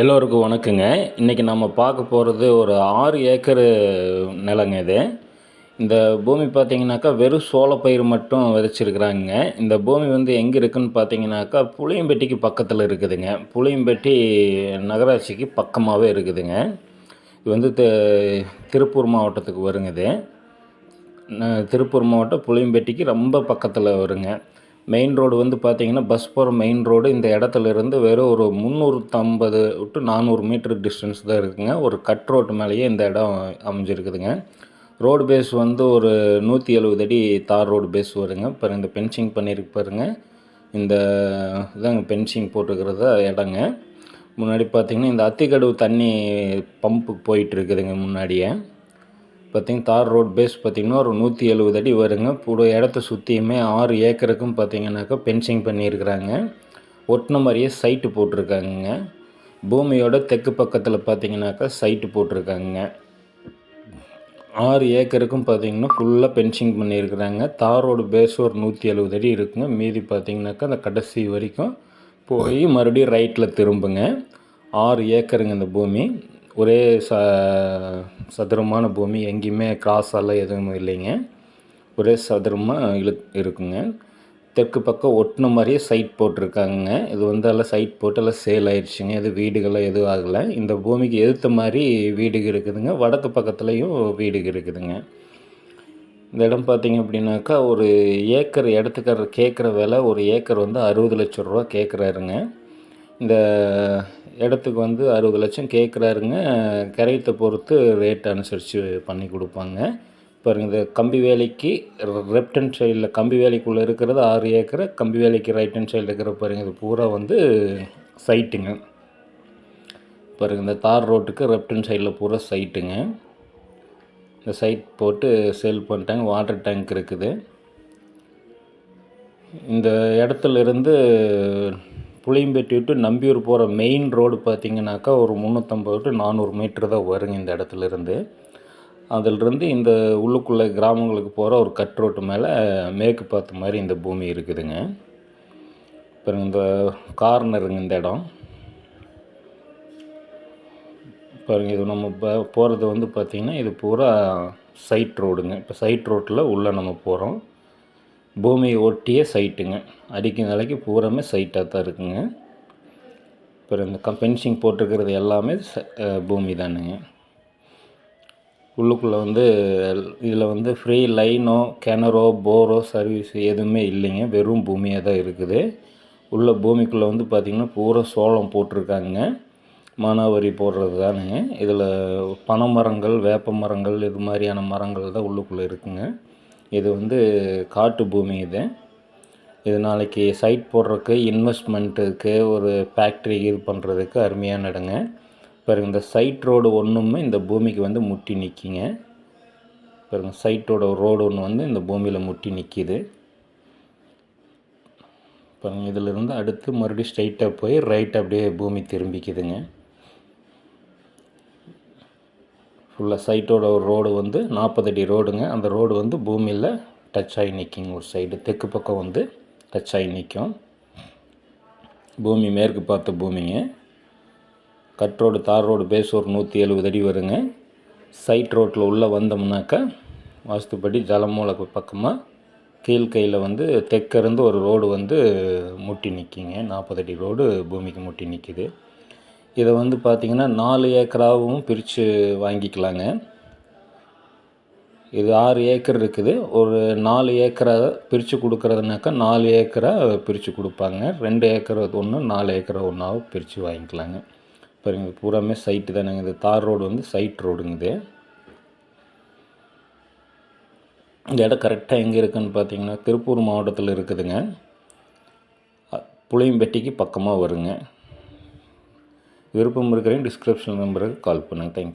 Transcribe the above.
எல்லோருக்கும் வணக்கங்க. இன்றைக்கி நம்ம பார்க்க போகிறது ஒரு ஆறு ஏக்கர் நிலங்க இது. இந்த பூமி பார்த்திங்கனாக்கா வெறும் சோளப்பயிர் மட்டும் விதைச்சிருக்கிறாங்க இந்த பூமி வந்து எங்கே இருக்குதுன்னு பார்த்தீங்கன்னாக்கா புளியம்பட்டிக்கு பக்கத்தில் இருக்குதுங்க. புளியம்பட்டி நகராட்சிக்கு பக்கமாகவே இருக்குதுங்க. இது வந்து திருப்பூர் மாவட்டத்துக்கு வருங்க இது. திருப்பூர் மாவட்டம் புளியம்பட்டிக்கு ரொம்ப பக்கத்தில் வருங்க. மெயின் ரோடு வந்து பார்த்திங்கன்னா பஸ் போகிற மெயின் ரோடு இந்த இடத்துல இருந்து வெறும் ஒரு முந்நூற்றம்பது டு நானூறு மீட்ரு டிஸ்டன்ஸ் தான் இருக்குதுங்க ஒரு கட் ரோட்டு மேலேயே இந்த இடம் அமைஞ்சிருக்குதுங்க. ரோடு பேஸ் வந்து ஒரு நூற்றி எழுபது அடி தார் ரோடு பேஸ் வருங்க. பாருங்க இந்த பென்சிங் பண்ணியிருக்கு பாருங்கள் இந்த இதாங்க பென்சிங் போட்டுருக்கிறத இடங்க. முன்னாடி பார்த்திங்கன்னா இந்த அத்திக்கடவு தண்ணி பம்புக்கு போயிட்டுருக்குதுங்க முன்னாடியே. பார்த்திங்கன்னா தார் ரோட் பேஸ் பார்த்திங்கன்னா ஒரு நூற்றி எழுபது அடி வருங்க. புது இடத்த சுற்றியுமே ஆறு ஏக்கருக்கும் பார்த்திங்கனாக்கா பென்சிங் பண்ணியிருக்கிறாங்க. ஒட்டின மாதிரியே சைட்டு போட்டிருக்காங்கங்க. பூமியோட தெற்கு பக்கத்தில் பார்த்திங்கனாக்கா சைட்டு போட்டிருக்காங்க ஆறு ஏக்கருக்கும் பார்த்தீங்கன்னா ஃபுல்லாக பென்சிங் பண்ணியிருக்கிறாங்க. தார் ரோடு பேஸ் ஒரு நூற்றி எழுபது அடி இருக்குங்க. மீதி பார்த்தீங்கன்னாக்கா அந்த கடைசி வரைக்கும் போய் மறுபடியும் ரைட்டில் திரும்புங்க. ஆறு ஏக்கருங்க இந்த பூமி. ஒரே ச சதுரமான பூமி எங்கேயுமே கிராஸ் எல்லாம் எதுவும் இல்லைங்க. ஒரே சதுரமாக இழு இருக்குங்க. தெற்கு பக்கம் ஒட்டின மாதிரியே சைட் போட்டிருக்காங்க இது வந்து எல்லாம் சைட் போட்டு எல்லாம் சேல் ஆயிடுச்சுங்க இது வீடுகள்லாம் எதுவும் ஆகலை. இந்த பூமிக்கு எதிர்த்த மாதிரி வீடுகள் இருக்குதுங்க. வடக்கு பக்கத்துலேயும் வீடுகள் இருக்குதுங்க. இந்த இடம் பார்த்தீங்க அப்படின்னாக்கா ஒரு ஏக்கர் இடத்துக்காரர் கேட்குற விலை ஒரு ஏக்கர் வந்து அறுபது லட்ச ரூபா கேட்குறாருங்க. இந்த இடத்துக்கு வந்து அறுபது லட்சம் கேட்குறாருங்க. கரையத்தை பொறுத்து ரேட் அனுசரித்து பண்ணி கொடுப்பாங்க. பாருங்கள் இந்த கம்பி வேலைக்கு லெஃப்ட் ஹேண்ட் சைடில் கம்பி வேலைக்குள்ளே இருக்கிறது ஆறு ஏக்கரை கம்பி வேலைக்கு ரைட் ஹேண்ட் சைடில் இருக்கிற பாருங்க இது பூரா வந்து சைட்டுங்க பாருங்க இந்த தார் ரோட்டுக்கு லெஃப்ட் ஹேண்ட் சைடில் பூரா சைட்டுங்க இந்த சைட் போட்டு சேல் பண்ணிட்டாங்க வாட்டர் டேங்க் இருக்குது. இந்த இடத்துல இருந்து புளியம்பேட்டிட்டு நம்பியூர் போகிற மெயின் ரோடு பார்த்திங்கனாக்கா ஒரு முந்நூற்றம்பது டு நானூறு மீட்ரு தான் வருங்க இந்த இடத்துலேருந்து. அதிலிருந்து இந்த உள்ளுக்குள்ளே கிராமங்களுக்கு போகிற ஒரு கட் ரோட்டு மேலே மேற்கு பார்த்த மாதிரி இந்த பூமி இருக்குதுங்க. அப்புறம் இந்த கார்னருங்க இந்த இடம். பாருங்க இது நம்ம போகிறது வந்து பார்த்திங்கன்னா இது பூரா சைட் ரோடுங்க இப்போ சைட் ரோட்டில் உள்ளே நம்ம போகிறோம் பூமியை ஒட்டிய சைட்டுங்க அடிக்கும் நிலைக்கு பூராமே சைட்டாக தான் இருக்குங்க. அப்புறம் இந்த கம்பென்சிங் போட்டிருக்கிறது எல்லாமே ச- பூமி தானுங்க. உள்ளுக்குள்ளே வந்து இதில் வந்து ஃப்ரீ லைனோ கிணறோ போரோ சர்வீஸ் எதுவுமே இல்லைங்க. வெறும் பூமியாக தான் இருக்குது. உள்ள பூமிக்குள்ளே வந்து பார்த்திங்கன்னா பூரா சோளம் போட்டிருக்காங்க. மானாவாரி போடுறது தானுங்க. இதில் பனை மரங்கள் வேப்ப மரங்கள் இது மாதிரியான மரங்கள் தான் உள்ளுக்குள்ளே இருக்குங்க. இது வந்து காட்டு பூமி இது. இது நாளைக்கு சைட் போடுறதுக்கு இன்வெஸ்ட்மெண்ட்டுக்கு ஒரு ஃபேக்ட்ரி இது பண்ணுறதுக்கு அருமையான இடங்க. பாருங்கள் இந்த சைட் ரோடு ஒன்றுமே இந்த பூமிக்கு வந்து முட்டி நிற்கிங்க பாருங்கள் சைட்டோட ரோடு ஒன்று வந்து இந்த பூமியில் முட்டி நிற்கிது பாருங்கள் இதிலிருந்து அடுத்து மறுபடியும் ஸ்ட்ரைட்டாக போய் ரைட் அப்படியே பூமி திரும்பிக்குதுங்க. ஃபுல்லாக சைட்டோட ஒரு ரோடு வந்து நாற்பது அடி ரோடுங்க அந்த ரோடு வந்து பூமியில் டச் ஆகி நிற்கிங்க ஒரு சைடு தெற்கு பக்கம் வந்து டச் ஆகி நிற்கும் பூமி மேற்கு பார்த்த பூமிங்க. கட் ரோடு தார் ரோடு பேஸ் ஒரு நூற்றி எழுபது அடி வருங்க. சைட் ரோட்டில் உள்ளே வந்தோம்னாக்கா வாஸ்துப்படி ஜலமூல பக்கமாக கீழ்கையில் வந்து தெற்கிருந்து ஒரு ரோடு வந்து முட்டி நிற்கிங்க நாற்பது அடி ரோடு பூமிக்கு முட்டி நிற்கிது இதை வந்து பார்த்திங்கன்னா நாலு ஏக்கராகவும் பிரித்து வாங்கிக்கலாங்க. இது ஆறு ஏக்கர் இருக்குது. ஒரு நாலு ஏக்கரை பிரித்து கொடுக்குறதுனாக்கா நாலு ஏக்கரை பிரித்து கொடுப்பாங்க. ரெண்டு ஏக்கர் ஒன்று நாலு ஏக்கரை ஒன்றாவும் பிரித்து வாங்கிக்கலாங்க. பாருங்க இது பூராமே சைட்டு தானேங்க. இது தார் ரோடு வந்து சைட் ரோடுங்க இது. இந்த இடம் கரெக்டாக எங்கே இருக்குதுன்னு பார்த்தீங்கன்னா திருப்பூர் மாவட்டத்தில் இருக்குதுங்க. புளியம்பட்டிக்கு பக்கமாக வருங்க. விருப்பம் இருக்கிறேன் டிஸ்கிரிப்ஷன் நம்பருக்கு கால் பண்ணுங்கள் தேங்க்யூ